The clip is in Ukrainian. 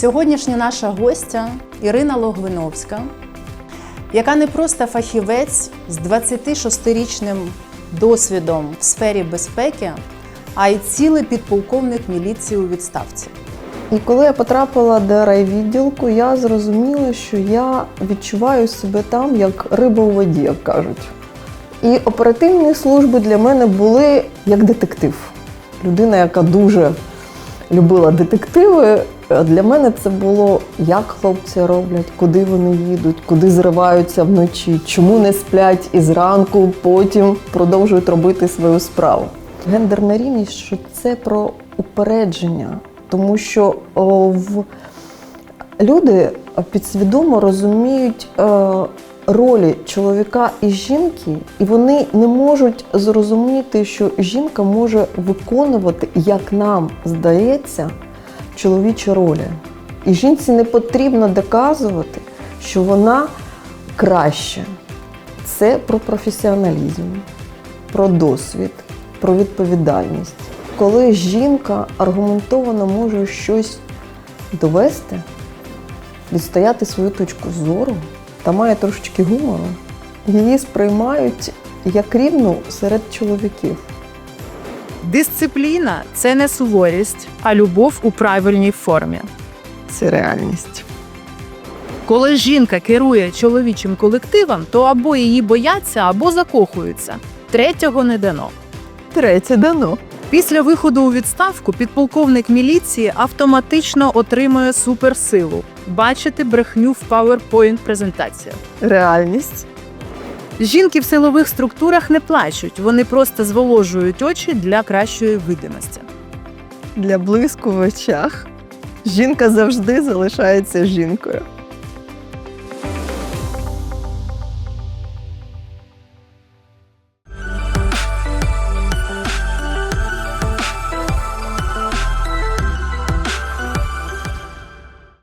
Сьогоднішня наша гостя Ірина Логвиновська, яка не просто фахівець з 26-річним досвідом в сфері безпеки, а й цілий підполковник міліції у відставці. І коли я потрапила до райвідділку, я зрозуміла, що я відчуваю себе там як риба у воді, як кажуть. І оперативні служби для мене були як детектив. Людина, яка дуже любила детективи. А Для мене це було, як хлопці роблять, куди вони їдуть, куди зриваються вночі, чому не сплять і зранку потім продовжують робити свою справу. Гендерна рівність, що це про упередження, тому що о, в... люди підсвідомо розуміють е, ролі чоловіка і жінки, і вони не можуть зрозуміти, що жінка може виконувати, як нам здається, чоловічі ролі. І жінці не потрібно доказувати, що вона краще. Це про професіоналізм, про досвід, про відповідальність. Коли жінка аргументовано може щось довести, відстояти свою точку зору та має трошечки гумору, її сприймають як рівну серед чоловіків. Дисципліна це не суворість, а любов у правильній формі. Це реальність. Коли жінка керує чоловічим колективом, то або її бояться, або закохуються. Третього не дано. Третє дано. Після виходу у відставку підполковник міліції автоматично отримує суперсилу бачити брехню в PowerPoint презентаціях. Реальність. Жінки в силових структурах не плачуть, вони просто зволожують очі для кращої видимості. Для блиску в очах жінка завжди залишається жінкою.